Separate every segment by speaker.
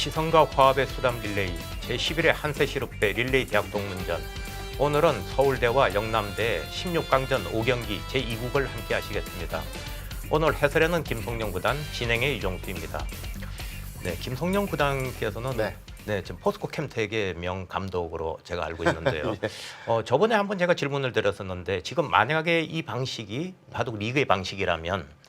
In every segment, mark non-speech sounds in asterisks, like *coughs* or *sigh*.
Speaker 1: 치성과 화합의 수담 릴레이 제11회 한세시룹배 릴레이 대학 동문전 오늘은 서울대와 영남대 16강전 5경기 제2국을 함께 하시겠습니다. 오늘 해설에는 김성령 구단, 진행의 이종수입니다. 네, 김성령 구단께서는
Speaker 2: 네.
Speaker 1: 네. 지금 포스코 캠텍의 명 감독으로 제가 알고 있는데요. *laughs* 어, 저번에 한번 제가 질문을 드렸었는데 지금 만약에 이 방식이 바둑 리그의 방식이라면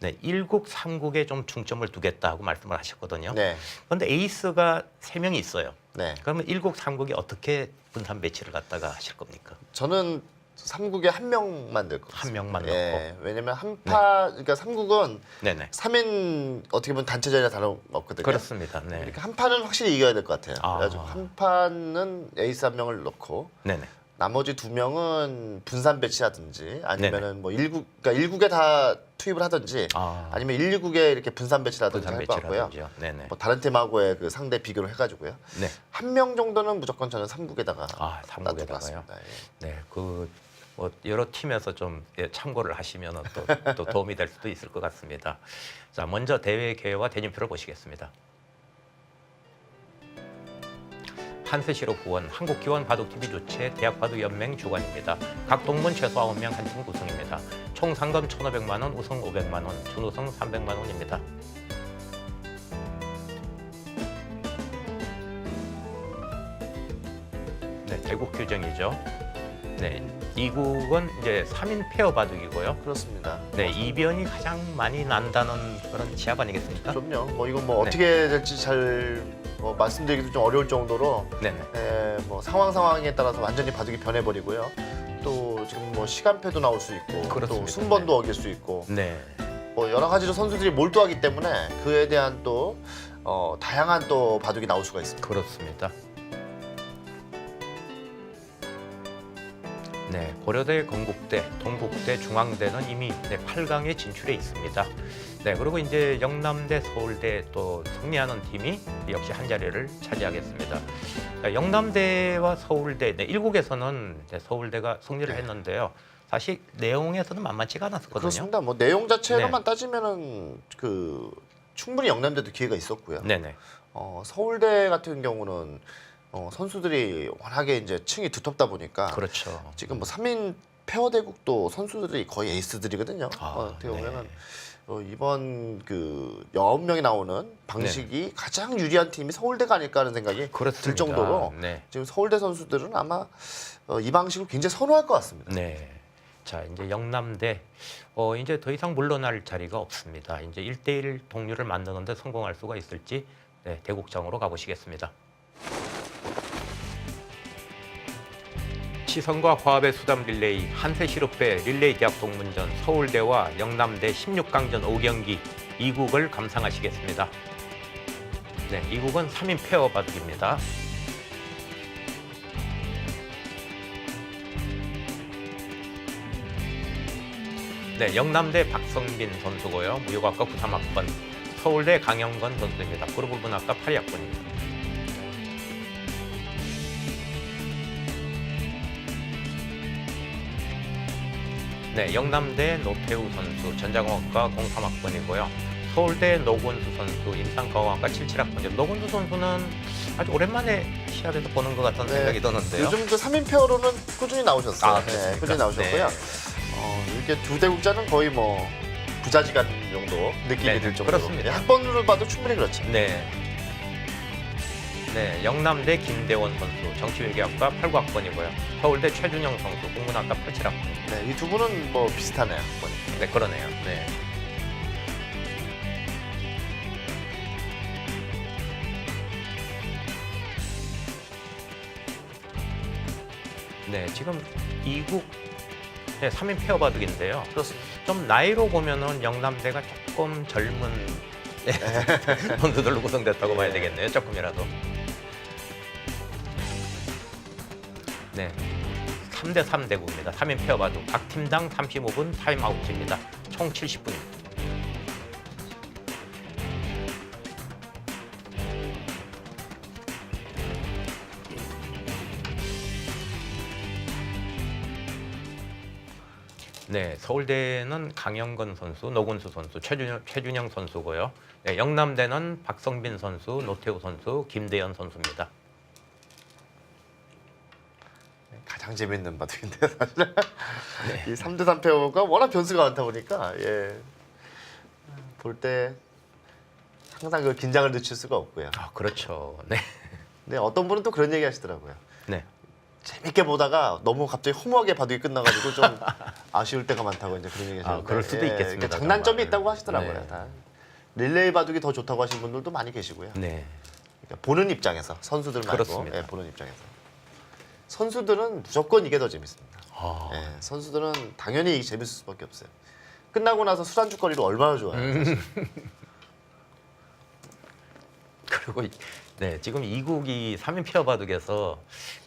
Speaker 1: 네, 1국, 3국에 좀 중점을 두겠다고 말씀을 하셨거든요.
Speaker 2: 네.
Speaker 1: 그런데 에이스가 세 명이 있어요.
Speaker 2: 네.
Speaker 1: 그러면 1국, 3국이 어떻게 분산 배치를 갖다가 하실 겁니까?
Speaker 2: 저는 삼국에 한 명만 넣을
Speaker 1: 것한
Speaker 2: 같습니다.
Speaker 1: 명만
Speaker 2: 예.
Speaker 1: 넣고.
Speaker 2: 왜냐면 한파 그러니까 삼국은
Speaker 1: 네네.
Speaker 2: 3인 어떻게 보면 단체전이나 다름없거든요.
Speaker 1: 그렇습니다. 네.
Speaker 2: 그러니까 한 판은 확실히 이겨야 될 것 같아요.
Speaker 1: 아.
Speaker 2: 그래가지고 한 판은 에이스 한 명을 넣고
Speaker 1: 네네.
Speaker 2: 나머지 두 명은 분산 배치하든지 아니면은 뭐 일국 그러니까 일국에 다 투입을 하든지
Speaker 1: 아,
Speaker 2: 아 니면 1, 2국에 이렇게 분산 배치라든지
Speaker 1: 분산
Speaker 2: 할 것 같고요.
Speaker 1: 배치라든지요. 네네.
Speaker 2: 뭐 다른 팀하고의 그 상대 비교를 해가지고요.
Speaker 1: 네.
Speaker 2: 한 명 정도는 무조건 저는 3국에다가
Speaker 1: 아, 3국에다가요.
Speaker 2: 예.
Speaker 1: 네, 그 뭐 여러 팀에서 좀 예, 참고를 하시면 또, 또 도움이 될 수도 있을 것 같습니다. 자, 먼저 대회 개요와 대진표를 보시겠습니다. 한세시로 후원, 한국기원 바둑TV 주최 대학바둑연맹 주관입니다. 각 동문 최소 9명 한 팀 구성입니다. 총 상금 1,500만 원, 우승 500만 원, 준우승 300만 원입니다. 네, 대국 규정이죠. 네, 이국은 이제 3인 페어 바둑이고요.
Speaker 2: 그렇습니다.
Speaker 1: 네, 이변이 가장 많이 난다는 그런 지압 아니겠습니까?
Speaker 2: 그럼요. 뭐 이건 뭐
Speaker 1: 네.
Speaker 2: 어떻게 될지 잘 뭐 말씀드리기도 좀 어려울 정도로
Speaker 1: 네네.
Speaker 2: 에, 뭐 상황 상황에 따라서 완전히 바둑이 변해버리고요. 또 지금 뭐 시간표도 나올 수 있고 또
Speaker 1: 그렇습니다.
Speaker 2: 순번도
Speaker 1: 네.
Speaker 2: 어길 수 있고
Speaker 1: 네.
Speaker 2: 뭐 여러 가지로 선수들이 몰두하기 때문에 그에 대한 또 어, 다양한 또 바둑이 나올 수가 있습니다.
Speaker 1: 그렇습니다. 네, 고려대, 건국대, 동국대, 중앙대는 이미 네, 8강에 진출해 있습니다. 네, 그리고 이제 영남대, 서울대 또 승리하는 팀이 역시 한 자리를 차지하겠습니다. 자, 영남대와 서울대, 네, 1국에서는 서울대가 승리를
Speaker 2: 네.
Speaker 1: 했는데요. 사실 내용에서는 만만치가 않았거든요.
Speaker 2: 그렇습니다. 뭐 내용 자체로만
Speaker 1: 네.
Speaker 2: 따지면은 그 충분히 영남대도 기회가 있었고요.
Speaker 1: 네네.
Speaker 2: 어, 서울대 같은 경우는 어, 선수들이 워낙에 이제 층이 두텁다 보니까
Speaker 1: 그렇죠.
Speaker 2: 지금 뭐 3인 페어 대국도 선수들이 거의 에이스들이거든요.
Speaker 1: 아,
Speaker 2: 어, 어떻게
Speaker 1: 네.
Speaker 2: 보면은 어, 이번 그 9명이 나오는 방식이 가장 유리한 팀이 서울대가 아닐까 하는 생각이
Speaker 1: 네. 그렇습니다.
Speaker 2: 들 정도로
Speaker 1: 네.
Speaker 2: 지금 서울대 선수들은 아마 어, 이 방식을 굉장히 선호할 것 같습니다.
Speaker 1: 네. 자, 이제 영남대 어 이제 더 이상 물러날 자리가 없습니다. 이제 1대1 동률을 만드는데 성공할 수가 있을지 네, 대국장으로 가보시겠습니다. 치성과 화합의 수담 릴레이 한세시룹배 릴레이 대학 동문전 서울대와 영남대 16강전 5경기 2국을 감상하시겠습니다. 네, 2국은 3인 페어 바둑입니다. 네, 영남대 박성빈 선수고요. 무역학과 93학번. 서울대 강영건 선수입니다. 그룹 부분 학과 8학번입니다. 네, 영남대 노태우 선수 전자공학과 03학번이고요. 서울대 노건수 선수 임상과학과 77학번이죠. 노건수 선수는 아주 오랜만에 시합에서 보는 것 같은
Speaker 2: 네,
Speaker 1: 생각이 드는데요.
Speaker 2: 요즘 그 3인 페어로는 꾸준히 나오셨어요.
Speaker 1: 아,
Speaker 2: 네,
Speaker 1: 그렇습니까?
Speaker 2: 꾸준히 나오셨고요.
Speaker 1: 네.
Speaker 2: 어, 이렇게 두 대국자는 거의 뭐 부자지간 정도 느낌이
Speaker 1: 네,
Speaker 2: 들 정도로
Speaker 1: 그렇습니다.
Speaker 2: 네, 학번으로 봐도 충분히 그렇죠.
Speaker 1: 네. 네, 영남대 김대원 선수 정치외교학과 89학번이고요. 서울대 최준영 선수 국문학과 87학번.
Speaker 2: 네, 이 두 분은 뭐 비슷하네요. 학번이.
Speaker 1: 네, 그러네요. 네. 네, 지금 이국 네, 3인 페어 바둑인데요.
Speaker 2: 그렇습니다.
Speaker 1: 좀 나이로 보면은 영남대가 조금 젊은 네, *laughs* 선수들로 구성됐다고 봐야 되겠네요. 조금이라도. 네. 3대 3 대구입니다. 3인 페어 바둑. 각 팀당 35분 타임아웃입니다. 총 70분입니다. 네, 서울대는 강영건 선수, 노근수 선수, 최준영, 최준영 선수고요. 네, 영남대는 박성빈 선수, 노태우 선수, 김대현 선수입니다.
Speaker 2: 가장 재밌는 바둑인데 사실
Speaker 1: 네.
Speaker 2: 이 3대 3패가 워낙 변수가 많다 보니까 예. 볼 때 항상 그 긴장을 늦출 수가 없고요.
Speaker 1: 아, 그렇죠. 네,
Speaker 2: 근데 어떤 분은 또 그런 얘기 하시더라고요.
Speaker 1: 네,
Speaker 2: 재밌게 보다가 너무 갑자기 허무하게 바둑이 끝나가지고 좀 *laughs* 아쉬울 때가 많다고 이제 그런 얘기 하시는데
Speaker 1: 아, 그럴 수도 있겠습니다,
Speaker 2: 그러니까 장단점이
Speaker 1: 정말.
Speaker 2: 있다고 하시더라고요.
Speaker 1: 네.
Speaker 2: 다. 릴레이 바둑이 더 좋다고 하시는 분들도 많이 계시고요.
Speaker 1: 네,
Speaker 2: 그러니까 보는 입장에서 선수들 말고
Speaker 1: 그렇습니다.
Speaker 2: 예, 보는 입장에서 선수들은 무조건 이게 더 재밌습니다.
Speaker 1: 아,
Speaker 2: 예, 선수들은 당연히 이게 재밌을 수밖에 없어요. 끝나고 나서 술안주거리로 얼마나 좋아요.
Speaker 1: 음. *laughs* 그리고 이- 네, 지금 이국이 3인 바둑에서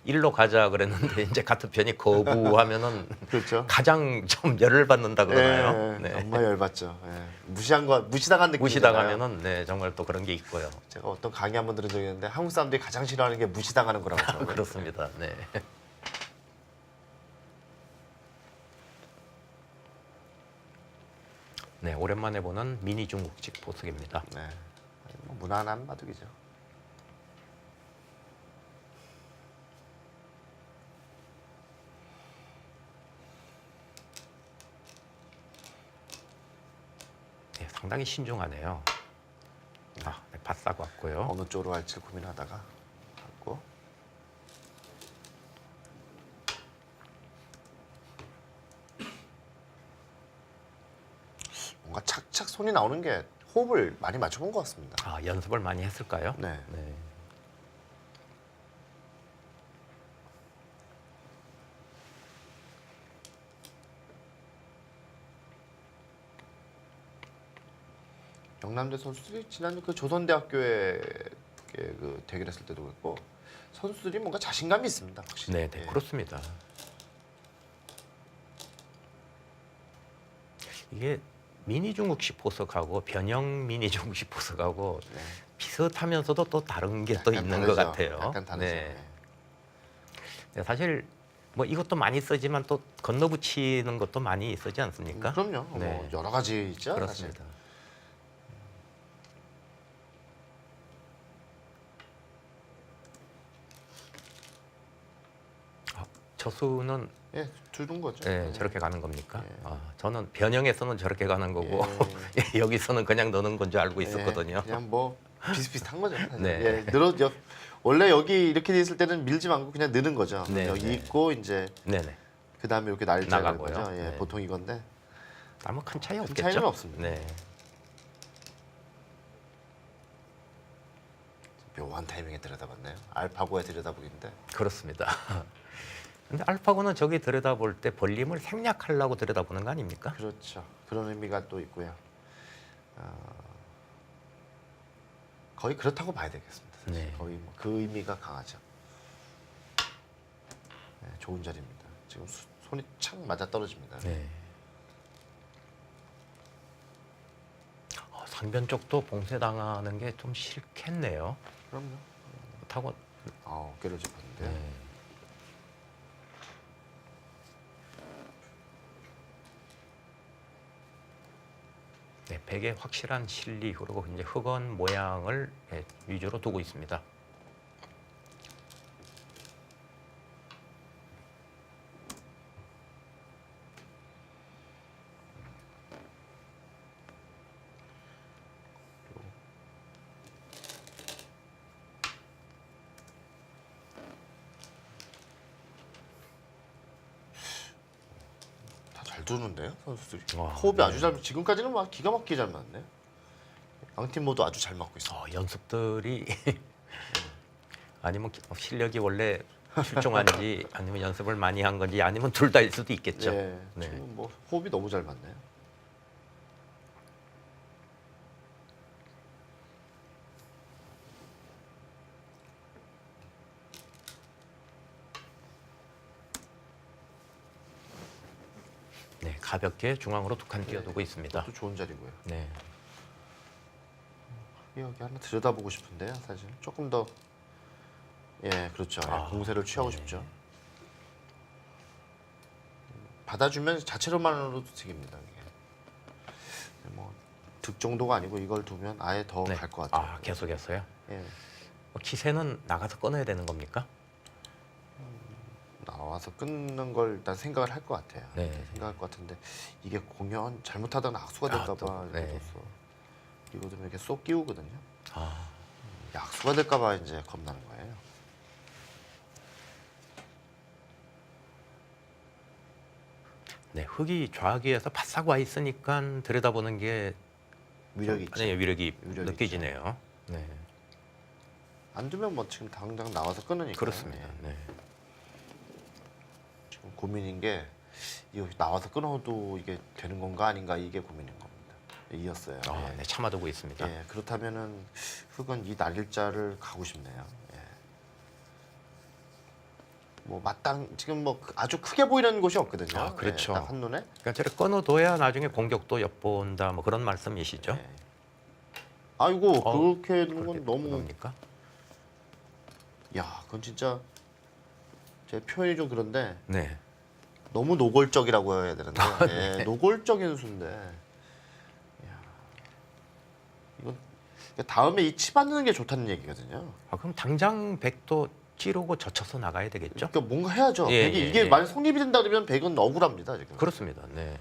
Speaker 1: 일로 가자 그랬는데 *laughs* 이제 같은 편이 거부하면은
Speaker 2: 그렇죠.
Speaker 1: 가장 좀 열을 받는다 그러나요?
Speaker 2: 예,
Speaker 1: 네.
Speaker 2: 정말 열받죠. 예. 무시한 거 무시당한 느낌.
Speaker 1: 무시당하면은 네 정말 또 그런 게 있고요.
Speaker 2: 제가 어떤 강의 한 번 들은 적이 있는데 한국 사람들이 가장 싫어하는 게 무시당하는 거라고 *laughs* 하더라고요.
Speaker 1: 그렇습니다. 네. 네, 오랜만에 보는 미니 중국식 보석입니다.
Speaker 2: 네. 뭐 무난한 바둑이죠.
Speaker 1: 네, 상당히 신중하네요. 아, 네, 바싹 왔고요.
Speaker 2: 어느 쪽으로 할지 고민하다가 갖고 뭔가 착착 손이 나오는 게 호흡을 많이 맞춰본 것 같습니다.
Speaker 1: 아, 연습을 많이 했을까요?
Speaker 2: 네.
Speaker 1: 네.
Speaker 2: 영남대 선수들이 지난 그 조선대학교에 그 대결했을 때도 그랬고 선수들이 뭔가 자신감이 있습니다. 확실히.
Speaker 1: 네, 네,
Speaker 2: 예.
Speaker 1: 그렇습니다. 이게 미니 중국식 보석하고 변형 미니 중국식 보석하고
Speaker 2: 네.
Speaker 1: 비슷하면서도 또 다른 게 또 있는
Speaker 2: 다르죠.
Speaker 1: 것 같아요.
Speaker 2: 약간 다르죠.
Speaker 1: 네.
Speaker 2: 네.
Speaker 1: 네, 사실 뭐 이것도 많이 쓰지만 또 건너붙이는 것도 많이 쓰지
Speaker 2: 음,
Speaker 1: 않습니까?
Speaker 2: 그럼요. 뭐
Speaker 1: 네.
Speaker 2: 여러 가지 있죠.
Speaker 1: 그렇습니다. 아, 저수는.
Speaker 2: 예, 두는 거죠.
Speaker 1: 예,
Speaker 2: 네.
Speaker 1: 저렇게 가는 겁니까?
Speaker 2: 예.
Speaker 1: 아, 저는 변형에서는 저렇게 가는 거고 *laughs*
Speaker 2: 예.
Speaker 1: 여기서는 그냥 넣는 건 줄 알고
Speaker 2: 예,
Speaker 1: 있었거든요.
Speaker 2: 그냥 뭐 비슷비슷한 거죠. 사실.
Speaker 1: 네.
Speaker 2: 예, 늘어 여, 원래 여기 이렇게 돼 있을 때는 밀지 말고 그냥 느는 거죠.
Speaker 1: 네,
Speaker 2: 여기
Speaker 1: 네.
Speaker 2: 있고 이제
Speaker 1: 네네.
Speaker 2: 그 다음에 이렇게 날짜가
Speaker 1: 나가고요.
Speaker 2: 거죠. 예,
Speaker 1: 네.
Speaker 2: 보통 이건데
Speaker 1: 아무 큰 차이
Speaker 2: 큰
Speaker 1: 없겠죠?
Speaker 2: 차이는 없습니다.
Speaker 1: 네.
Speaker 2: 묘한 타이밍에 들여다봤네요. 알파고에 들여다보기인데
Speaker 1: 그렇습니다. *laughs* 근데 알파고는 저기 들여다볼 때 벌림을 생략하려고 들여다보는 거 아닙니까?
Speaker 2: 그렇죠. 그런 의미가 또 있고요. 어, 거의 그렇다고 봐야 되겠습니다. 사실.
Speaker 1: 네.
Speaker 2: 거의 뭐 그 의미가 강하죠. 네, 좋은 자리입니다. 지금 수- 손이 착 맞아 떨어집니다.
Speaker 1: 네. 어, 상변 쪽도 봉쇄당하는 게 좀 싫겠네요.
Speaker 2: 그럼요.
Speaker 1: 타고
Speaker 2: 아, 어깨를 짚었는데.
Speaker 1: 네. 백의 확실한 실리 그리고 이제 흑원 모양을 예, 위주로 두고 있습니다.
Speaker 2: 두는데요, 선수들이.
Speaker 1: 와,
Speaker 2: 호흡이
Speaker 1: 네.
Speaker 2: 아주 잘 지금까지는 막 기가 막히게 잘 맞네요. 양팀 모두 아주 잘 맞고 있어요.
Speaker 1: 어, 연습들이 *laughs* 아니면 기- 실력이 원래 출중한지 *laughs* 아니면 연습을 많이 한 건지 아니면 둘 다일 수도 있겠죠.
Speaker 2: 예,
Speaker 1: 네.
Speaker 2: 지금 뭐 호흡이 너무 잘 맞네요.
Speaker 1: 네, 가볍게 중앙으로 두칸 띄워두고 있습니다.
Speaker 2: 또 좋은 자리고요.
Speaker 1: 네.
Speaker 2: 여기 하나 들여다보고 싶은데요, 사실 조금 더 예, 그렇죠. 예,
Speaker 1: 아,
Speaker 2: 공세를 취하고
Speaker 1: 네.
Speaker 2: 싶죠. 받아주면 자체로만으로도 득입니다. 이게. 뭐 득 정도가 아니고 이걸 두면 아예 더
Speaker 1: 네.
Speaker 2: 갈 것 같아요.
Speaker 1: 아 계속했어요.
Speaker 2: 예.
Speaker 1: 뭐 기세는 나가서 끊어야 되는 겁니까?
Speaker 2: 나와서 끊는 걸 일단 생각을 할 것 같아요.
Speaker 1: 네.
Speaker 2: 생각할 것 같은데 이게 공연 잘못하다가 악수가
Speaker 1: 아,
Speaker 2: 될까봐
Speaker 1: 또, 네.
Speaker 2: 뒀어. 이거 좀 이렇게 쏙 끼우거든요.
Speaker 1: 아,
Speaker 2: 약수가 될까봐 이제 겁나는 거예요.
Speaker 1: 네 흙이 좌기에서 바싹 와 있으니까 들여다보는 게
Speaker 2: 위력이 있죠.
Speaker 1: 네, 위력이
Speaker 2: 위력이
Speaker 1: 느껴지네요. 네,
Speaker 2: 안 두면 뭐 지금 당장 나와서 끊으니까.
Speaker 1: 그렇습니다. 네.
Speaker 2: 고민인 게 이거 나와서 끊어도 이게 되는 건가 아닌가 이게 고민인 겁니다. 이었어요.
Speaker 1: 아,
Speaker 2: 예.
Speaker 1: 네, 참아두고 있습니다.
Speaker 2: 예, 그렇다면은 흙은 이 날일자를 가고 싶네요. 예. 뭐 마땅 지금 뭐 아주 크게 보이는 곳이 없거든요.
Speaker 1: 아, 그렇죠.
Speaker 2: 예, 딱 한 눈에.
Speaker 1: 그러니까 저를 끊어둬야 나중에 공격도 엿본다 뭐 그런 말씀이시죠?
Speaker 2: 예. 아이고
Speaker 1: 어,
Speaker 2: 그렇게
Speaker 1: 그렇게
Speaker 2: 건 너무
Speaker 1: 겁니까?
Speaker 2: 야 그건 진짜 제 표현이 좀 그런데
Speaker 1: 네.
Speaker 2: 너무 노골적이라고 해야 되는데
Speaker 1: 아, 네.
Speaker 2: 예, 노골적인 수인데 이야, 이건 다음에 이 치 받는 게 좋다는 얘기거든요.
Speaker 1: 아, 그럼 당장 백도 찌르고 젖혀서 나가야 되겠죠?
Speaker 2: 그러니까 뭔가 해야죠.
Speaker 1: 예,
Speaker 2: 백이
Speaker 1: 예,
Speaker 2: 이게
Speaker 1: 예.
Speaker 2: 만약 성립이 된다 그러면 백은 억울합니다 지금.
Speaker 1: 그렇습니다. 네.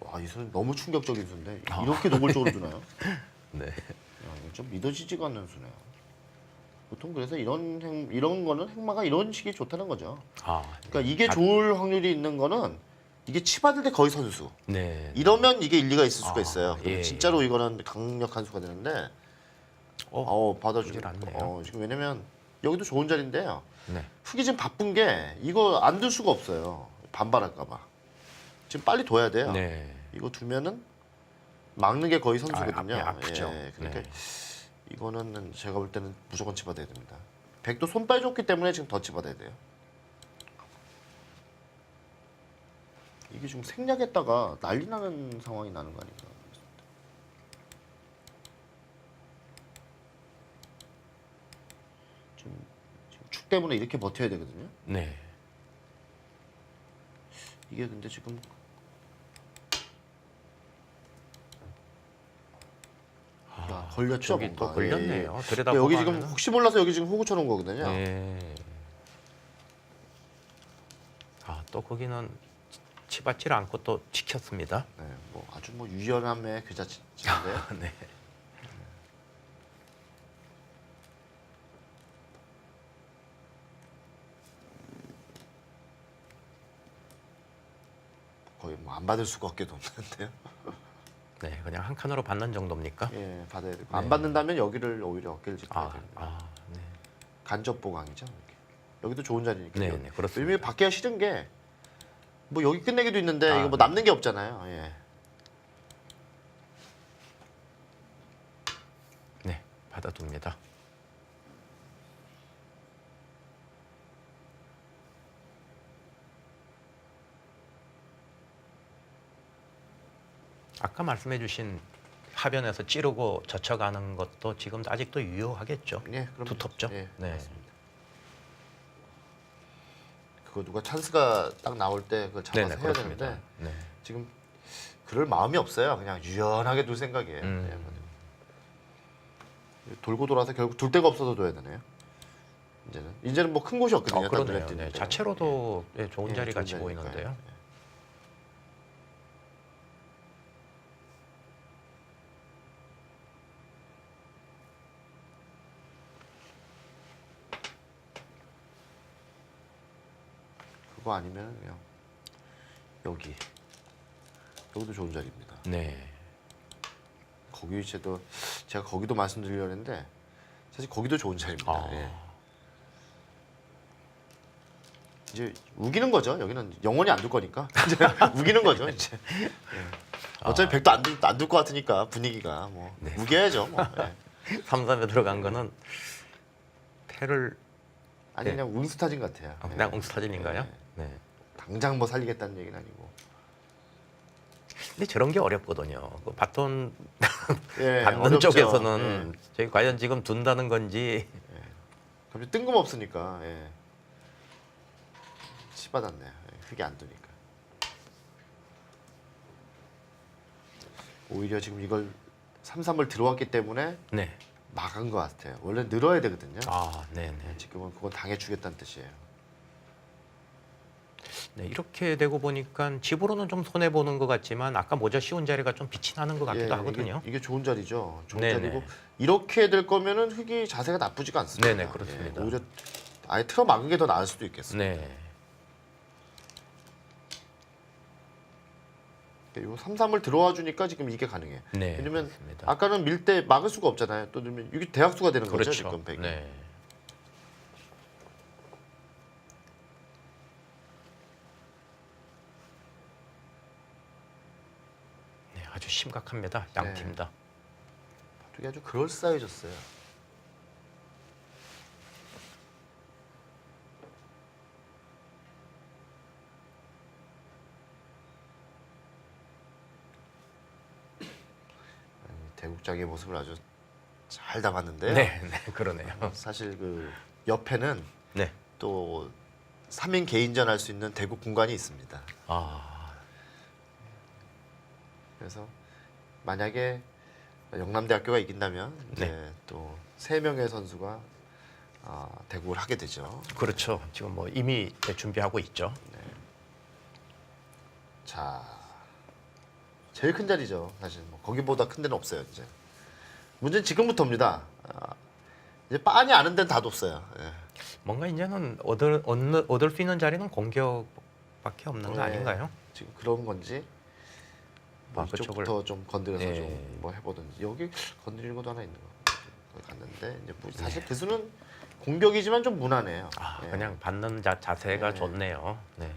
Speaker 2: 와, 이 수는 너무 충격적인 수인데
Speaker 1: 아.
Speaker 2: 이렇게 노골적으로 주나요? *laughs*
Speaker 1: 네.
Speaker 2: 야, 좀 믿어지지가 않는 수네요. 보통 그래서 이런 행, 이런 거는 행마가 이런 식이 좋다는 거죠.
Speaker 1: 아,
Speaker 2: 그러니까 이게
Speaker 1: 아,
Speaker 2: 좋을 확률이 있는 거는 이게 치 받을 때 거의 선수.
Speaker 1: 네.
Speaker 2: 이러면 이게 일리가 있을 수가
Speaker 1: 아,
Speaker 2: 있어요.
Speaker 1: 예,
Speaker 2: 진짜로 이거는 강력한 수가 되는데
Speaker 1: 어,
Speaker 2: 어,
Speaker 1: 않네요.
Speaker 2: 어, 지금 왜냐면 여기도 좋은 자리인데요.
Speaker 1: 네.
Speaker 2: 흙이 지금 바쁜 게 이거 안둘 수가 없어요. 반발할까봐. 지금 빨리 둬야 돼요.
Speaker 1: 네.
Speaker 2: 이거 두면은 막는 게 거의 선수거든요.
Speaker 1: 아, 아프죠.
Speaker 2: 예, 그러니까
Speaker 1: 네.
Speaker 2: 이거는 제가 볼 때는 무조건 집어내야 됩니다. 백도 손빨 좋기 때문에 지금 더 집어내야 돼요. 이게 지금 생략했다가 난리 나는 상황이 나는 거 아닌가. 지금, 지금 축 때문에 이렇게 버텨야 되거든요.
Speaker 1: 네.
Speaker 2: 이게 근데 지금 야, 걸렸죠
Speaker 1: 아, 저기 또
Speaker 2: 뭔가.
Speaker 1: 걸렸네요.
Speaker 2: 예, 예.
Speaker 1: 들여다
Speaker 2: 여기 지금
Speaker 1: 하면은.
Speaker 2: 혹시 몰라서 여기 지금 호구 쳐놓은 거거든요.
Speaker 1: 네. 아, 또 거기는 치받질 않고 또 지켰습니다.
Speaker 2: 네, 뭐 아주 뭐 유연함의 그 자체인데
Speaker 1: 네.
Speaker 2: 거의 뭐 안 받을 수가 없게도 없는데요.
Speaker 1: 네, 그냥 한 칸으로 받는 정도입니까?
Speaker 2: 예, 받아야 되고
Speaker 1: 네.
Speaker 2: 안 받는다면 여기를 오히려 어깨를 짚어야
Speaker 1: 아,
Speaker 2: 됩니다.
Speaker 1: 아, 네.
Speaker 2: 간접 보강이죠. 이렇게. 여기도 좋은 자리니까.
Speaker 1: 네, 네, 그렇습니다.
Speaker 2: 의미 받기가 싫은 게 뭐 여기 끝내기도 있는데
Speaker 1: 아,
Speaker 2: 이거 뭐
Speaker 1: 네.
Speaker 2: 남는 게 없잖아요. 예.
Speaker 1: 네, 받아둡니다. 아까 말씀해주신 하변에서 찌르고 젖혀가는 것도 지금 아직도 유효하겠죠.
Speaker 2: 예, 그럼
Speaker 1: 두텁죠?
Speaker 2: 예,
Speaker 1: 네.
Speaker 2: 맞습니다. 그거 누가 찬스가 딱 나올 때 그걸 잡아서
Speaker 1: 네네
Speaker 2: 해야
Speaker 1: 그렇습니다.
Speaker 2: 되는데
Speaker 1: 네.
Speaker 2: 지금 그럴 마음이 없어요. 그냥 유연하게 둘 생각이에요.
Speaker 1: 음.
Speaker 2: 예, 맞아요. 돌고 돌아서 결국 둘 데가 없어서 둬야 되네요. 이제는 이제는 뭐 큰 곳이 없거든요.
Speaker 1: 어,
Speaker 2: 딱
Speaker 1: 그러네요.
Speaker 2: 눈에 띄는
Speaker 1: 네. 자체로도 예, 좋은
Speaker 2: 예,
Speaker 1: 자리
Speaker 2: 좋은
Speaker 1: 같이
Speaker 2: 자리니까요.
Speaker 1: 보이는데요.
Speaker 2: 예. 그거 아니면 그냥 여기 여기도 좋은 자리입니다.
Speaker 1: 네.
Speaker 2: 거기 위치도 제가 거기도 말씀드리려 했는데 사실 거기도 좋은 자리입니다.
Speaker 1: 아,
Speaker 2: 예. 이제 우기는 거죠. 여기는 영원히 안 둘 거니까 이제 *laughs* 우기는 거죠. 이제 예. 어차피 백도 안둘안둘 것 같으니까 분위기가 뭐
Speaker 1: 네.
Speaker 2: 우겨야죠. 뭐. 예. *laughs*
Speaker 1: 3, 3에 들어간 거는 패를
Speaker 2: 아니
Speaker 1: 네.
Speaker 2: 그냥 운스타진 같아요.
Speaker 1: 아,
Speaker 2: 예.
Speaker 1: 그냥 옹스타진인가요?
Speaker 2: 예.
Speaker 1: 네.
Speaker 2: 당장 뭐 살리겠다는 얘기는 아니고.
Speaker 1: 근데 저런 게 어렵거든요. 그 바톤 *laughs*
Speaker 2: 예,
Speaker 1: 받는
Speaker 2: 어렵죠.
Speaker 1: 쪽에서는
Speaker 2: 예.
Speaker 1: 저희 과연 지금 둔다는 건지 예.
Speaker 2: 갑자기 뜬금없으니까. 예. 치받았네. 예, 흙이 안 두니까. 오히려 지금 이걸 삼삼을 들어왔기 때문에
Speaker 1: 네.
Speaker 2: 막은 것 같아요. 원래 늘어야 되거든요.
Speaker 1: 아, 네, 네.
Speaker 2: 예, 지금은 그건 당해주겠다는 뜻이에요.
Speaker 1: 네, 이렇게 되고 보니까 집으로는 좀 손해 보는 것 같지만 아까 모자 씌운 자리가 좀 빛이 나는 것 같기도
Speaker 2: 예,
Speaker 1: 하거든요.
Speaker 2: 이게, 이게 좋은 자리죠. 좋은
Speaker 1: 네네.
Speaker 2: 자리고 이렇게 될 거면은 흙이 자세가 나쁘지가 않습니다.
Speaker 1: 네네, 그렇습니다.
Speaker 2: 예, 오히려 아예 틀어 막은 게 더 나을 수도 있겠어요.
Speaker 1: 네.
Speaker 2: 요 3-3을 들어와 주니까 지금 이게 가능해요.
Speaker 1: 네.
Speaker 2: 왜냐면
Speaker 1: 그렇습니다.
Speaker 2: 아까는 밀 때 막을 수가 없잖아요. 또 넣으면 이게 대학수가 되는 거죠,
Speaker 1: 그렇죠.
Speaker 2: 지금 백이.
Speaker 1: 네. 네, 아주 심각합니다. 양
Speaker 2: 네.
Speaker 1: 팀 다.
Speaker 2: 되게 아주 그럴싸해졌어요. 대국장의 모습을 아주 잘 담았는데요.
Speaker 1: 네, 네, 그러네요.
Speaker 2: 사실 그 옆에는
Speaker 1: 네.
Speaker 2: 또 3인 개인전 할 수 있는 대국 공간이 있습니다.
Speaker 1: 아,
Speaker 2: 그래서 만약에 영남대학교가 이긴다면
Speaker 1: 네.
Speaker 2: 이제 또세 명의 선수가 어, 대국을 하게 되죠.
Speaker 1: 그렇죠. 지금 뭐 이미 준비하고 있죠.
Speaker 2: 자, 제일 큰 자리죠. 사실 뭐 거기보다 큰 데는 없어요. 이제 문제는 지금부터입니다. 아, 이제 빤히 아는 데는 다 뒀어요. 예.
Speaker 1: 뭔가 이제는 얻을 얻는, 얻을 수 있는 자리는 공격밖에 없는 거
Speaker 2: 네.
Speaker 1: 아닌가요?
Speaker 2: 지금 그런 건지 뭐
Speaker 1: 아,
Speaker 2: 이쪽부터 좀 건드려서
Speaker 1: 네.
Speaker 2: 좀뭐 해보든지 여기 건드리는 것도 하나 있는 거 거기 갔는데 이제 뭐 사실
Speaker 1: 네.
Speaker 2: 대수는 공격이지만 좀 무난해요.
Speaker 1: 아,
Speaker 2: 예.
Speaker 1: 그냥 받는 자, 자세가
Speaker 2: 네.
Speaker 1: 좋네요. 네.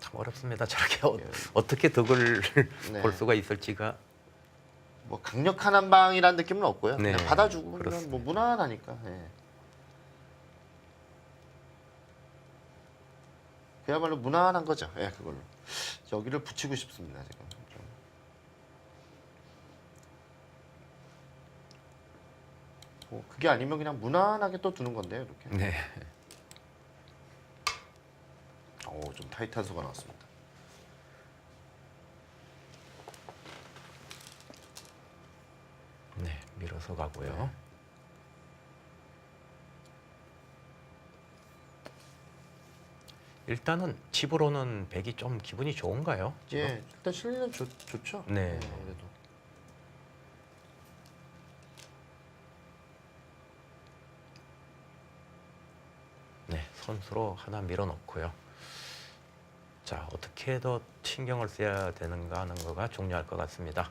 Speaker 1: 참 어렵습니다. 저렇게 어,
Speaker 2: 예.
Speaker 1: 어 떻게 덕을 *laughs*
Speaker 2: 네.
Speaker 1: 볼 수가 있을지가
Speaker 2: 뭐 강력한 한 방이라는 느낌은 없고요.
Speaker 1: 네,
Speaker 2: 그냥 받아주고 그냥
Speaker 1: 그렇습니다.
Speaker 2: 뭐 무난하니까. 예. 그야말로 무난한 거죠. 예, 그걸로 여기를 붙이고 싶습니다 지금. 좀. 뭐 그게 아니면 그냥 무난하게 또 두는 건데요, 이렇게.
Speaker 1: 네.
Speaker 2: 오, 좀 타이트한 수가 나왔습니다.
Speaker 1: 네, 밀어서 가고요. 일단은 집으로는 백이 좀 기분이 좋은가요? 지금?
Speaker 2: 예, 일단 실리는 좋, 좋죠.
Speaker 1: 네.
Speaker 2: 예, 아무래도.
Speaker 1: 네, 선수로 하나 밀어놓고요. 자, 어떻게 더 신경을 써야 되는가 하는 거가 중요할 것 같습니다.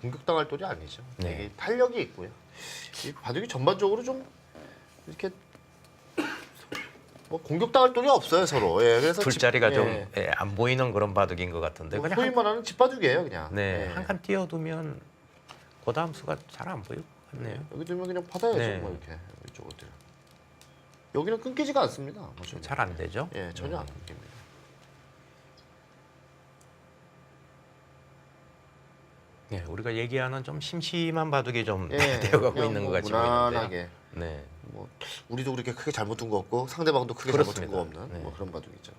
Speaker 2: 공격당할 돌이 아니죠.
Speaker 1: 네.
Speaker 2: 되게 탄력이 있고요. 이 바둑이 전반적으로 좀 이렇게 뭐 공격당할 돌이 없어요 서로. 예, 그래서 집-
Speaker 1: 둘자리가
Speaker 2: 예,
Speaker 1: 좀안 보이는 그런 바둑인 것 같은데
Speaker 2: 뭐
Speaker 1: 그냥
Speaker 2: 소위
Speaker 1: 한,
Speaker 2: 말하는 집바둑이에요 그냥.
Speaker 1: 네,
Speaker 2: 예.
Speaker 1: 한칸 띄워두면 그 다음 수가 잘 안 보일 것 같네요.
Speaker 2: 여기 두면 그냥 받아야죠
Speaker 1: 네.
Speaker 2: 뭐 이렇게 이쪽으로. 여기는 끊기지가 않습니다.
Speaker 1: 잘 안 되죠?
Speaker 2: 예, 전혀
Speaker 1: 네.
Speaker 2: 안 끊깁니다.
Speaker 1: 네, 우리가 얘기하는 좀 심심한 바둑이 좀
Speaker 2: 예, *laughs*
Speaker 1: 되어가고 있는 뭐것 같이 보이는데요.
Speaker 2: 무난하게
Speaker 1: 네,
Speaker 2: 뭐 우리도 그렇게 크게 잘못 둔 거 없고 상대방도 크게 잘못 둔 거
Speaker 1: 그렇습니다.
Speaker 2: 없는
Speaker 1: 네.
Speaker 2: 뭐 그런 바둑이죠.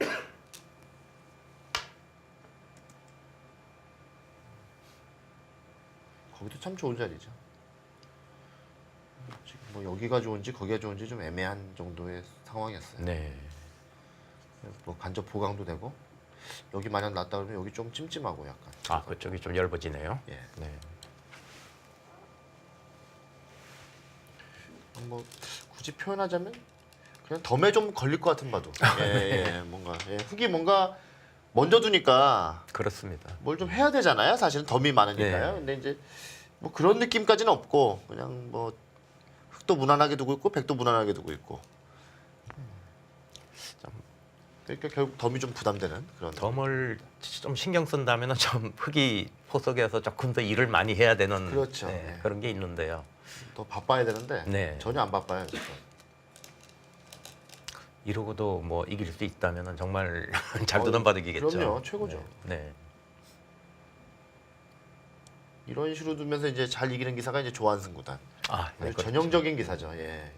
Speaker 2: *coughs* 거기도 참 좋은 자리죠. 지금 뭐 여기가 좋은지 거기가 좋은지 좀 애매한 정도의 상황이었어요.
Speaker 1: 네,
Speaker 2: 뭐 간접 보강도 되고 여기 만약 났다 그러면 여기 좀 찜찜하고 약간.
Speaker 1: 아 그쪽이 좀 얇아지네요.
Speaker 2: 예.
Speaker 1: 네,
Speaker 2: 뭐 굳이 표현하자면 그냥 덤에 좀 걸릴 것 같은 바도. *laughs* 예, 예, 뭔가 예, 흙이 뭔가 먼저 두니까
Speaker 1: 그렇습니다.
Speaker 2: 뭘 좀 해야 되잖아요. 사실은 덤이 많으니까요.
Speaker 1: 네.
Speaker 2: 근데 이제 뭐 그런 느낌까지는 없고 그냥 뭐 흙도 무난하게 두고 있고 백도 무난하게 두고 있고. 그러니까 결국 덤이 좀 부담되는 그런.
Speaker 1: 덤을 좀 신경 쓴다면 좀 흙이 포석에서 조금 더 일을 많이 해야 되는
Speaker 2: 그렇죠.
Speaker 1: 네,
Speaker 2: 네.
Speaker 1: 그런 게 있는데요.
Speaker 2: 더 바빠야 되는데
Speaker 1: 네.
Speaker 2: 전혀 안 바빠요. 진짜.
Speaker 1: 이러고도 뭐 이길 수 있다면 정말 *laughs* 잘
Speaker 2: 어,
Speaker 1: 두는 바둑이겠죠.
Speaker 2: 그럼요. 최고죠.
Speaker 1: 네. 네.
Speaker 2: 이런 식으로 두면서 이제 잘 이기는 기사가 이제 조한승 구단.
Speaker 1: 아, 네,
Speaker 2: 아주
Speaker 1: 그렇죠.
Speaker 2: 전형적인 기사죠. 예.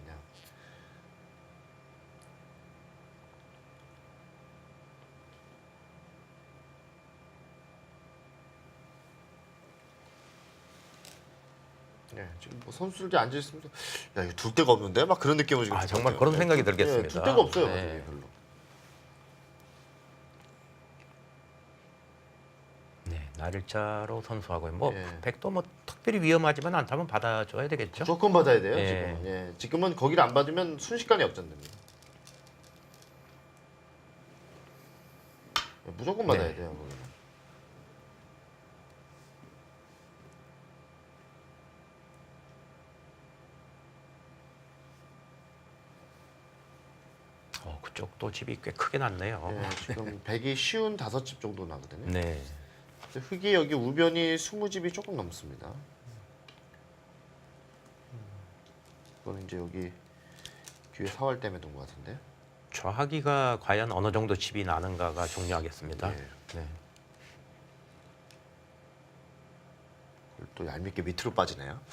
Speaker 2: 지금 뭐 선수들이 앉아 있으면 야 이거 둘 데가 없는데 막 그런 느낌을 지금
Speaker 1: 아,
Speaker 2: 들
Speaker 1: 정말
Speaker 2: 것
Speaker 1: 그런. 생각이
Speaker 2: 예,
Speaker 1: 들겠습니다.
Speaker 2: 둘 데가 없어요.
Speaker 1: 네.
Speaker 2: 별로.
Speaker 1: 네, 날짜로 선수하고요. 뭐
Speaker 2: 예.
Speaker 1: 백도 뭐 특별히 위험하지만 않다면 받아줘야 되겠죠.
Speaker 2: 무조건 받아야 돼요.
Speaker 1: 예.
Speaker 2: 지금. 예. 지금은 거기를 안 받으면 순식간에 역전됩니다. 예, 무조건 받아야
Speaker 1: 네.
Speaker 2: 돼요. 거기는.
Speaker 1: 어, 그쪽도 집이 꽤 크게 났네요.
Speaker 2: 예, 지금 *laughs* 100이 쉬운 다섯 집 정도 나거든요.
Speaker 1: 네.
Speaker 2: 근데 흙이 여기 우변이 20집이 조금 넘습니다. 이거는 이제 여기 뒤에 사활 때문에 둔 것 같은데.
Speaker 1: 좌하기가 과연 어느 정도 집이 나는가가 중요하겠습니다.
Speaker 2: 예.
Speaker 1: 네.
Speaker 2: 그걸 또 얄밉게 밑으로 빠지네요. *laughs*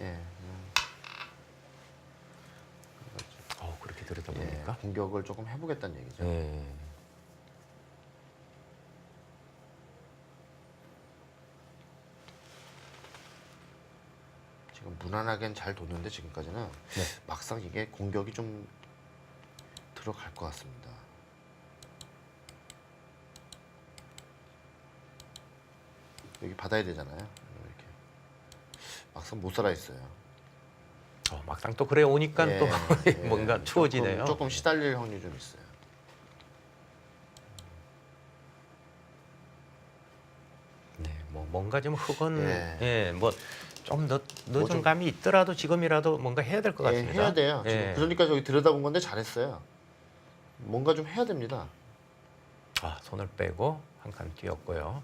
Speaker 2: 예, 음,
Speaker 1: 어, 그렇게
Speaker 2: 예,
Speaker 1: 들여다보니까.
Speaker 2: 공격을 조금 해보겠다는 얘기죠.
Speaker 1: 예.
Speaker 2: 지금 무난하게는 잘 도는데 지금까지는
Speaker 1: 네.
Speaker 2: 막상 이게 공격이 좀 들어갈 것 같습니다. 여기 받아야 되잖아요. 이렇게 막상 못 살아 있어요.
Speaker 1: 어, 막상 또 그래 오니까 또 *laughs*
Speaker 2: 예,
Speaker 1: 뭔가
Speaker 2: 조금-
Speaker 1: 추워지네요.
Speaker 2: 조금, 시달릴 확률이 좀 있어요.
Speaker 1: 네, 뭐 뭔가 좀 흙은
Speaker 2: 예.
Speaker 1: 예, 뭐좀 늦은
Speaker 2: 뭐 좀-
Speaker 1: 감이 있더라도 지금이라도 뭔가 해야 될 것
Speaker 2: 예,
Speaker 1: 같습니다.
Speaker 2: 해야 돼요. 지금
Speaker 1: 예.
Speaker 2: 그러니까 저기 들여다본 건데 잘했어요. 뭔가 좀 해야 됩니다.
Speaker 1: 아, 손을 빼고 한 칸 뛰었고요.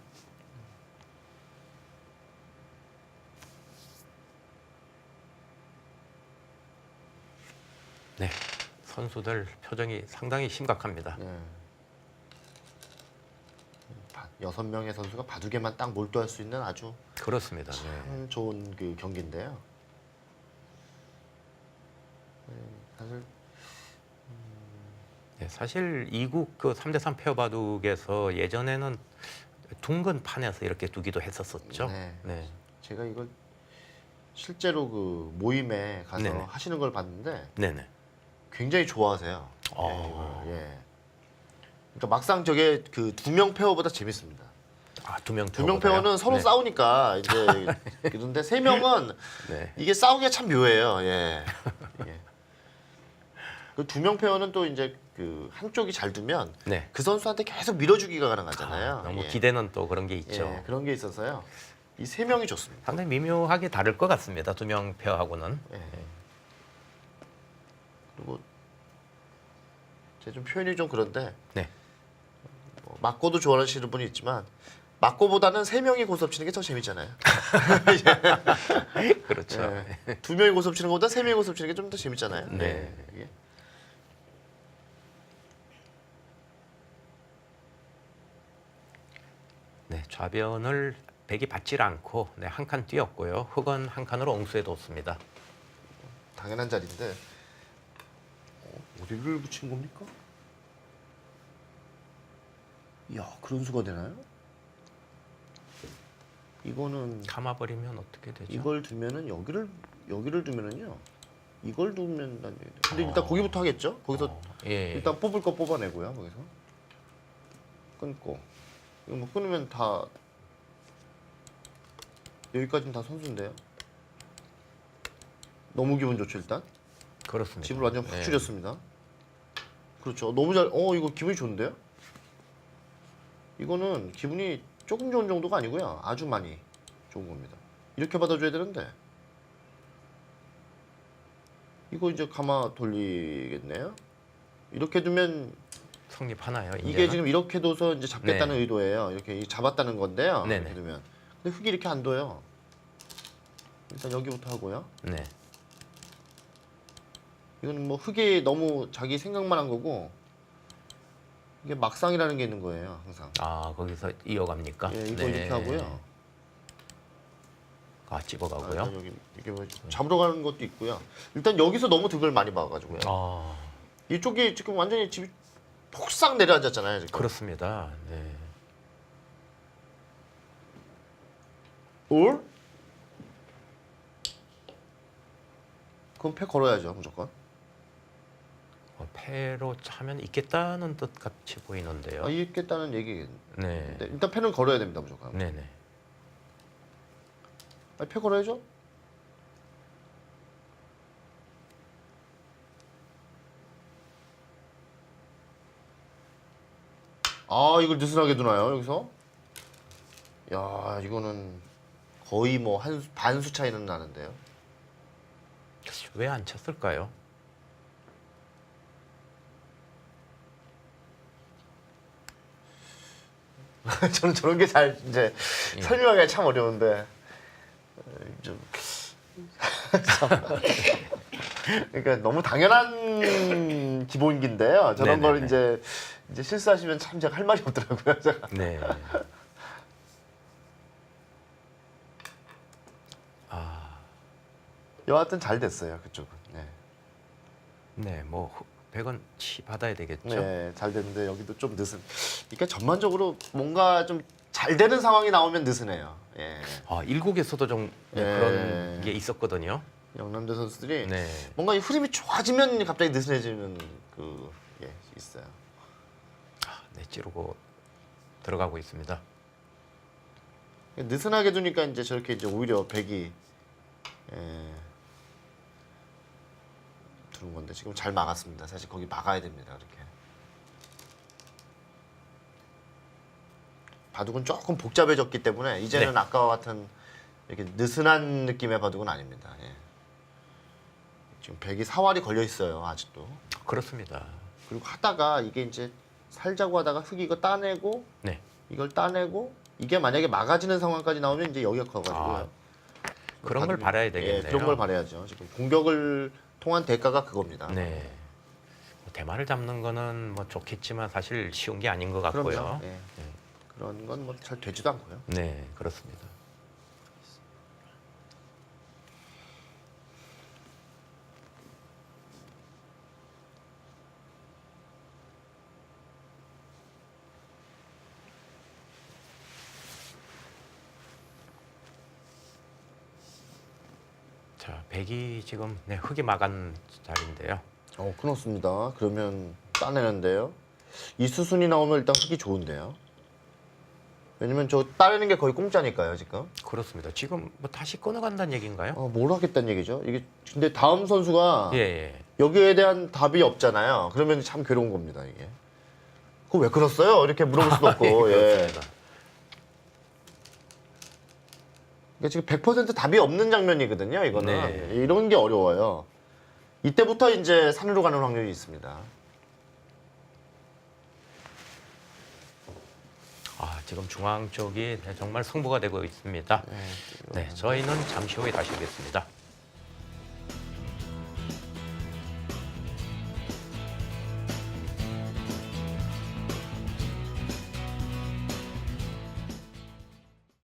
Speaker 1: 네, 선수들 표정이 상당히 심각합니다.
Speaker 2: 예. 바- 여섯 명의 선수가 바둑에만 딱 몰두할 수 있는 아주
Speaker 1: 그렇습니다. 네.
Speaker 2: 참 좋은 그 경기인데요. 네, 사실
Speaker 1: 네, 사실 이국 그 3대3 페어 바둑에서 예전에는 둥근 판에서 이렇게 두기도 했었었죠.
Speaker 2: 네.
Speaker 1: 네.
Speaker 2: 제가 이걸 실제로 그 모임에 가서
Speaker 1: 네네.
Speaker 2: 하시는 걸 봤는데
Speaker 1: 네네.
Speaker 2: 굉장히 좋아하세요.
Speaker 1: 어.
Speaker 2: 예, 이걸, 예. 그러니까 막상 저게 그 두 명 페어보다 재밌습니다.
Speaker 1: 아, 두명
Speaker 2: 두 명 페어는 서로 싸우니까 이제 그런데 세 명은 *laughs*
Speaker 1: 네.
Speaker 2: 이게 싸우기가 참 묘해요. 예. *laughs* 예. 그두 명 페어는 또 이제 그 한쪽이 잘 두면
Speaker 1: 네.
Speaker 2: 그 선수한테 계속 밀어주기가 가능하잖아요.
Speaker 1: 아, 너무
Speaker 2: 예.
Speaker 1: 기대는 또 그런 게 있죠.
Speaker 2: 예, 그런 게 있어서요. 이 세 명이 좋습니다.
Speaker 1: 상당히 미묘하게 다를 것 같습니다. 두 명 페어하고는.
Speaker 2: 예. 그리고 제 좀 표현이 좀 그런데
Speaker 1: 네.
Speaker 2: 뭐 맞고도 좋아하시는 분이 있지만 맞고보다는 세 명이 고섭 치는 게 더 재밌잖아요. *laughs*
Speaker 1: 그렇죠.
Speaker 2: 예. 두 명이 고섭 치는 것보다 세 명이 고섭 치는 게 좀 더 재밌잖아요.
Speaker 1: 네.
Speaker 2: 예.
Speaker 1: 네, 좌변을 백이 받질 않고 네, 한 칸 뛰었고요. 흑은 한 칸으로 옹수해 뒀습니다.
Speaker 2: 당연한 자리인데 어, 어디를 붙인 겁니까? 야 그런 수가 되나요? 이거는
Speaker 1: 감아버리면 어떻게 되죠?
Speaker 2: 이걸 두면은 여기를 여기를 두면은요 이걸 두면 난 근데 일단 거기부터 하겠죠 거기서
Speaker 1: 어, 예.
Speaker 2: 일단 뽑을 거 뽑아내고요 거기서 끊고 이거 뭐 끊으면 다 여기까지는 다 선수인데요 너무 기분 좋죠 일단
Speaker 1: 그렇습니다.
Speaker 2: 집을 완전 확
Speaker 1: 예.
Speaker 2: 줄였습니다. 그렇죠. 너무 잘. 어 이거 기분이 좋은데요? 이거는 기분이 조금 좋은 정도가 아니고요. 아주 많이 좋은 겁니다. 이렇게 받아줘야 되는데 이거 이제 감아 돌리겠네요. 이렇게 두면
Speaker 1: 성립하나요?
Speaker 2: 이게
Speaker 1: 이제는?
Speaker 2: 지금 이렇게 둬서 이제 잡겠다는
Speaker 1: 네.
Speaker 2: 의도예요. 이렇게 잡았다는 건데요.
Speaker 1: 네네.
Speaker 2: 이렇게 두면 근데 흙이 이렇게 안 둬요. 일단 여기부터 하고요.
Speaker 1: 네.
Speaker 2: 이건 뭐 흙이 너무 자기 생각만 한 거고 이게 막상이라는 게 있는 거예요, 항상.
Speaker 1: 아 거기서 이어갑니까?
Speaker 2: 예, 이거
Speaker 1: 네.
Speaker 2: 이렇게 하고요.
Speaker 1: 아
Speaker 2: 아,
Speaker 1: 집어가고요.
Speaker 2: 일단 여기 이게 뭐 잡으러 가는 것도 있고요. 일단 여기서 너무 득을 많이 봐가지고요.
Speaker 1: 아
Speaker 2: 이쪽이 지금 완전히 집이 폭삭 내려앉았잖아요. 지금.
Speaker 1: 그렇습니다. 네.
Speaker 2: 올? 그럼 패 걸어야죠, 무조건.
Speaker 1: 어, 패로 차면 있겠다는 듯 같이 보이는데요.
Speaker 2: 아, 있겠다는 얘기.
Speaker 1: 네.
Speaker 2: 네, 일단 패는 걸어야 됩니다, 무조건.
Speaker 1: 네네.
Speaker 2: 아, 패 걸어야죠. 아, 이걸 느슨하게 두나요, 여기서? 야, 이거는 거의 뭐 한 반수 차이는 나는데요.
Speaker 1: 왜 안 쳤을까요? *laughs*
Speaker 2: 저는 저런 게 잘 이제
Speaker 1: 예.
Speaker 2: 설명하기가 참 어려운데 어, 좀 참. *laughs* 그러니까 너무 당연한 기본기인데요. 저런 걸
Speaker 1: 네네네.
Speaker 2: 이제 이제 실수하시면 참 제가 할 말이 없더라고요. 제가.
Speaker 1: 네. 아,
Speaker 2: 여하튼 잘 됐어요 그쪽은. 네,
Speaker 1: 네, 뭐 후- 100원 치 받아야 되겠죠.
Speaker 2: 네, 잘 됐는데 여기도 좀 느슨. 그러니까 전반적으로 뭔가 좀 잘 되는 상황이 나오면 느슨해요. 예,
Speaker 1: 아, 일국에서도 좀 네,
Speaker 2: 네.
Speaker 1: 그런 게 있었거든요.
Speaker 2: 영남대 선수들이
Speaker 1: 네.
Speaker 2: 뭔가 이 흐름이 좋아지면 갑자기 느슨해지는 그 예, 있어요.
Speaker 1: 아, 네, 찌르고 들어가고 있습니다.
Speaker 2: 느슨하게 두니까 이제 저렇게 이제 오히려 백이 예, 두는 건데 지금 잘 막았습니다. 사실 거기 막아야 됩니다. 이렇게 바둑은 조금 복잡해졌기 때문에 이제는
Speaker 1: 네.
Speaker 2: 아까와 같은 이렇게 느슨한 느낌의 바둑은 아닙니다. 예. 지금 백이 사활이 걸려 있어요. 아직도
Speaker 1: 그렇습니다.
Speaker 2: 그리고 하다가 이게 이제 살자고 하다가 흙 이거 따내고
Speaker 1: 네.
Speaker 2: 이걸 따내고 이게 만약에 막아지는 상황까지 나오면 이제 역역하거든요.
Speaker 1: 아, 그런 걸 바라야 되겠네요.
Speaker 2: 예, 그런 걸 바라야죠. 지금 공격을 통한 대가가 그겁니다.
Speaker 1: 네. 뭐 대마를 잡는 거는 뭐 좋겠지만 사실 쉬운 게 아닌 것 같고요.
Speaker 2: 그럼요. 예. 그런 건 뭐 잘 되지도 않고요.
Speaker 1: 네, 그렇습니다. 자, 백이 지금 네, 흙이 막은 자리인데요.
Speaker 2: 어, 끊었습니다. 그러면 따내는데요. 이 수순이 나오면 일단 흙이 좋은데요. 왜냐면 저 따내는 게 거의 공짜니까요, 지금.
Speaker 1: 그렇습니다. 지금 뭐 다시 끊어간다는 얘기인가요?
Speaker 2: 어, 뭘 하겠다는 얘기죠? 이게 근데 다음 선수가
Speaker 1: 예, 예.
Speaker 2: 여기에 대한 답이 없잖아요. 그러면 참 괴로운 겁니다, 이게. 그거 왜 그랬어요? 이렇게 물어볼 수도 *laughs* 없고.
Speaker 1: 예,
Speaker 2: 예.
Speaker 1: 그렇습니다.
Speaker 2: 그러니까 지금 100% 답이 없는 장면이거든요. 이거는
Speaker 1: 네.
Speaker 2: 이런 게 어려워요. 이때부터 이제 산으로 가는 확률이 있습니다.
Speaker 1: 아, 지금 중앙 쪽이 네, 정말 승부가 되고 있습니다. 네, 저희는 잠시 후에 다시 오겠습니다.